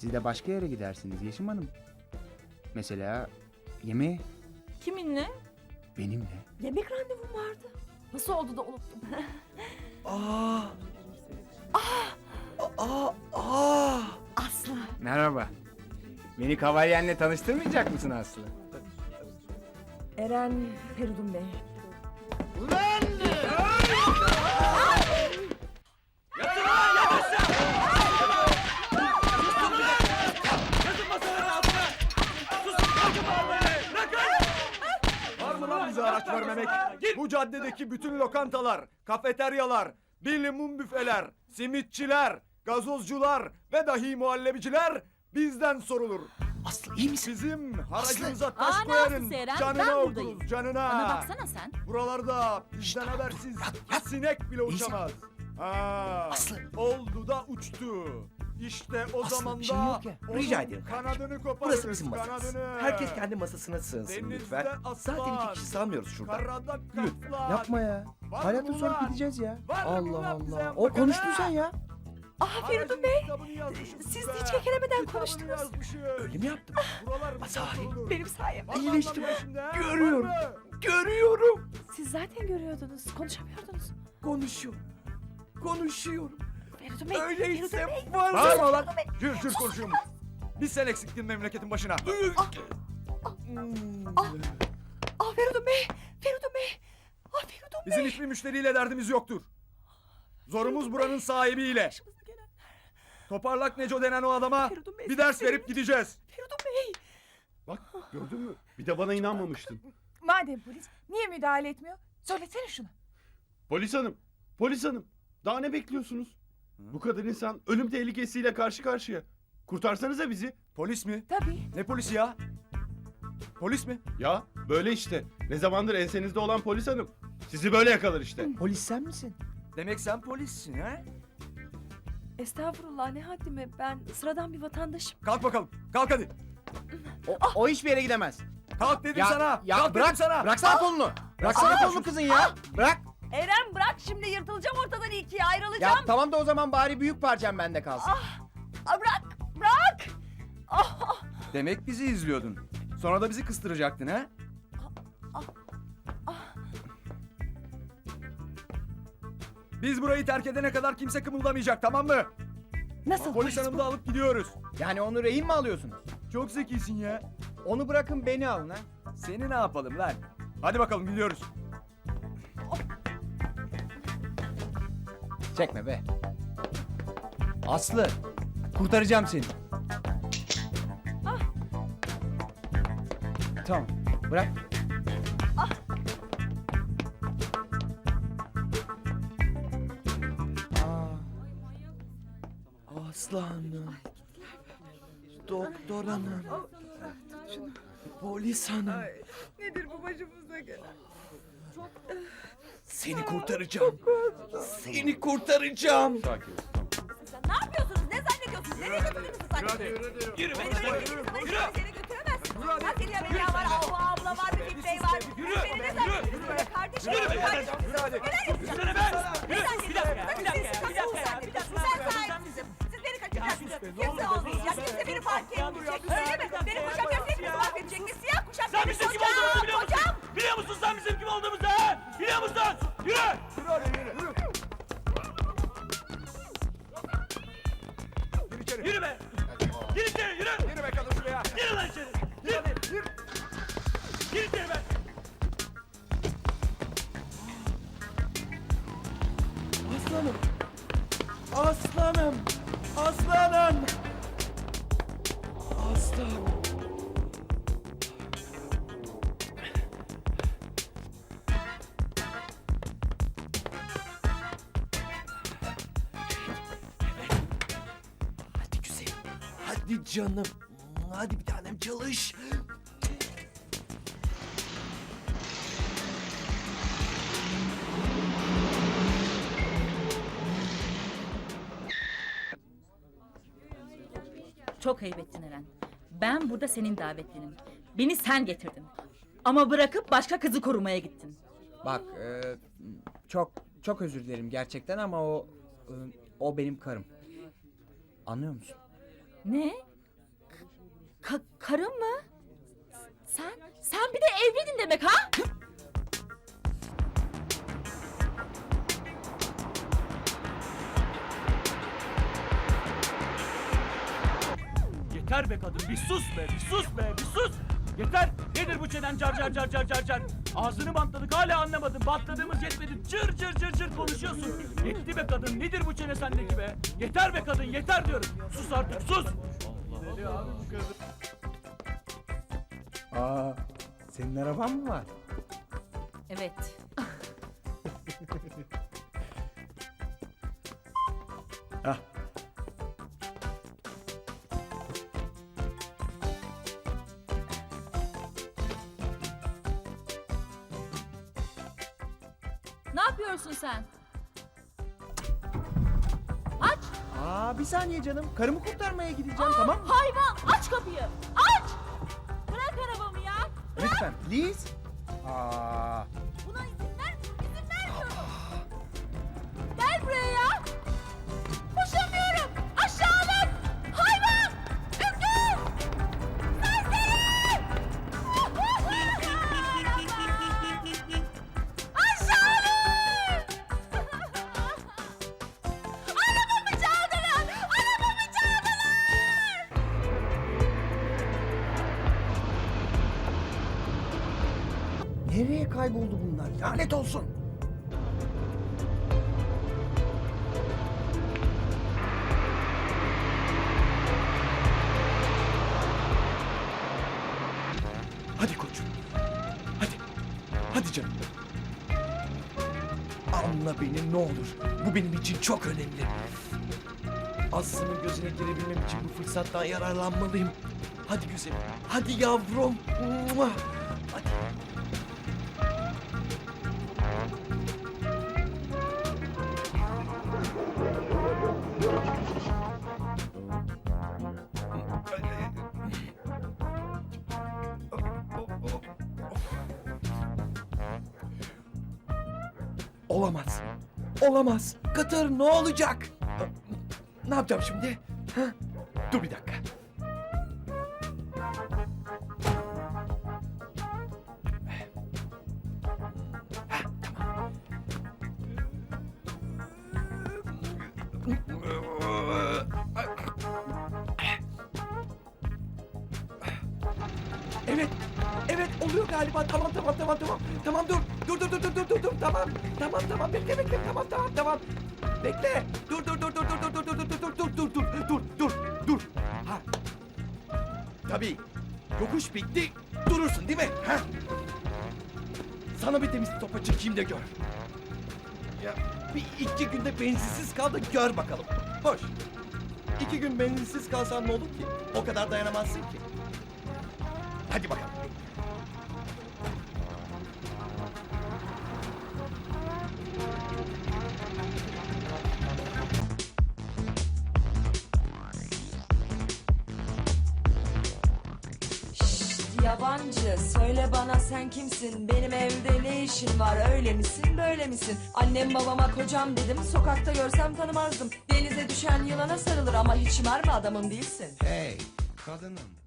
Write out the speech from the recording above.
Siz de başka yere gidersiniz Yeşim Hanım. Mesela yemeğe Kiminle? benimle. Yemek randevum vardı. Nasıl oldu da unuttum. Aa. Aa. Aa. Aslı. Merhaba. Beni kavalyenle tanıştırmayacak mısın Aslı? Eren Feridun Bey. Var araç vermemek? Bu caddedeki bütün lokantalar, kafeteryalar, billi mum büfeler, simitçiler, gazozcular ve dahi muhallebiciler bizden sorulur. Aslı iyi misin? Bizim haracımıza taş Aa, ne koyarın. yaptın? Canına Ben okuruz, buradayım. canına. Bana baksana sen. Buralarda bizden habersiz sinek bile uçamaz. Ha, Aslı. oldu da uçtu. İşte o Aslı, zaman bir şey da yok ya. Rica ediyorum kardeşim. kanadını koparırız. Burası bizim masamız. kanadını. Herkes kendi masasına sığınsın Denizde lütfen. aslan. Zaten iki kişi salmıyoruz şuradan. Karada Lütfen, kaplan. Yapma ya. Var Hayatın mı gideceğiz ya. Var mı Allah bize Allah. yapmak O konuştun ha? sen ya. Ah Feridun Bey. Siz hiç kekelemeden konuştunuz. Öyle mi yaptım? Buralar Aa, sahi. sorulur. Benim sayemde. İyileştim. Görüyorum. Görüyorum. Siz zaten görüyordunuz. Konuşamıyordunuz. Konuşuyorum. Konuşuyorum. Feridun Bey. Öyleyse Bey. Bağırma lan. Cür cür konuşuyorum. Bir sen eksiktin memleketin başına. Ah Feridun Bey. Feridun Bey. Ah Feridun Bizim hiçbir müşteriyle derdimiz yoktur. Zorumuz buranın sahibiyle. Başımıza gelen Toparlak Neco denen o adama Feridun Bey, bir ders verip gideceğiz. Feridun Bey. Bak gördün mü? Bir de bana inanmamıştın. Madem polis niye müdahale etmiyor? Söylesene şunu. Polis hanım, polis hanım. Daha ne bekliyorsunuz? Bu kadar insan ölüm tehlikesiyle karşı karşıya. Kurtarsanıza bizi. Polis mi? Tabii. Ne polisi ya? Polis mi? Ya böyle işte. Ne zamandır ensenizde olan polis hanım. Sizi böyle yakalar işte. Polis sen misin? Demek sen polissin ha? Estağfurullah ne haddime. Ben sıradan bir vatandaşım. Kalk bakalım. Kalk hadi. O, o hiçbir yere gidemez. Kalk dedim Ya, sana. ya Kalk bırak, dedim sana. bıraksana kolunu. Bıraksana kolunu kızın ya. Bırak. Eren bırak şimdi yırtılacağım ortadan ikiye Ya ayrılacağım. tamam da o zaman bari büyük parçam bende kalsın. Aa, bırak bırak. Ah, Demek bizi izliyordun. Sonra da bizi kıstıracaktın ha? Biz burayı terk edene kadar kimse kımıldamayacak tamam mı? Nasıl Polis hanım da alıp gidiyoruz. Yani onu rehin mi alıyorsunuz? Çok zekisin ya. Onu bırakın beni alın ha. Seni ne yapalım lan? Hadi bakalım gidiyoruz. Çekme be. Aslı, kurtaracağım seni. Tamam, bırak. Aslanım. Doktor hanım. Polis hanım. Nedir bu başımıza gelen? Seni kurtaracağım. Seni kurtaracağım. Sakin ne yapıyorsunuz? Ne zannediyorsunuz? Nereye götürdünüz bu saçları? Yürü Beni böyle kimse hiçbir yere götüremezsiniz. Bak Elia Melia var, Ahu abla var, Müfit Bey var. Yürü, beni ne zannediyorsunuz böyle kardeşim? Yürü, kardeşim. Yürü hadi. Yürü be! Bir dakika, bir dakika, bir dakika, bir dakika, bir dakika. Sen sahipsizim. Siz beni kaçıracaksınız. Kimse olmayacak, kimse beni fark etmeyecek. Öyle mi? Benim kuşak hepinizi mahvedecekti. Siyah kuşak Sen bizim kim Aslanım. Aslanım. Aslanım. Aslanım. Hadi güzelim. Hadi canım. Hadi bir tanem çalış. Çok ayıp ettin Eren. Ben burada senin davetlinim. Beni sen getirdin. Ama bırakıp başka kızı korumaya gittin. Bak, e, çok çok özür dilerim gerçekten ama o e, o benim karım. Anlıyor musun? Ne? Karım mı? Sen, sen bir de evliydin demek ha? Yeter be kadın bir sus be bir sus be bir sus. Yeter. Nedir bu çenen car car car car car car. Ağzını bantladık hala anlamadın. Bantladığımız yetmedi. Cır cır cır cır konuşuyorsun. Yetti be kadın. Nedir bu çene sendeki be? Yeter be kadın yeter diyorum. Sus artık sus. Aa, senin araban mı var? Evet. Ne yapıyorsun sen? Aç! Aa bir saniye canım. Karımı kurtarmaya gideceğim Aa, tamam mı? Hayvan aç kapıyı! Aç! Bırak arabamı ya! Lütfen please. Aa. Buna izin ver, izin vermiyorum. Gel buraya Nereye kayboldu bunlar? Lanet olsun. Hadi koçum. Hadi. Hadi canım. Anla beni ne olur. Bu benim için çok önemli. Aslı'nın gözüne girebilmem için bu fırsattan yararlanmalıyım. Hadi güzelim. Hadi yavrum. Mua. Olamaz. Olamaz. Katır ne olacak? Ne yapacağım şimdi? Ha? Dur bir dakika. Ha, tamam. Evet. Evet oluyor galiba. Tamam tamam tamam tamam. Tamam dur. Dur dur dur dur dur dur dur. Tamam. Tamam tamam bekle bekle. Tamam tamam tamam. Bekle. Dur dur dur dur dur dur dur dur dur dur dur dur dur dur dur dur. Ha. Tabii. Yokuş bitti. Durursun değil mi? Ha? Sana bir temiz topa çekeyim de gör. Ya bir iki günde benzinsiz kal da gör bakalım. Hoş. İki gün benzinsiz kalsan ne olur ki? O kadar dayanamazsın ki. Hadi bakalım. Yabancı söyle bana sen kimsin? Benim evde ne işin var? Öyle misin böyle misin? Annem babama kocam dedim sokakta görsem tanımazdım. Denize düşen yılana sarılır ama hiç mermi adamım değilsin. Hey kadınım.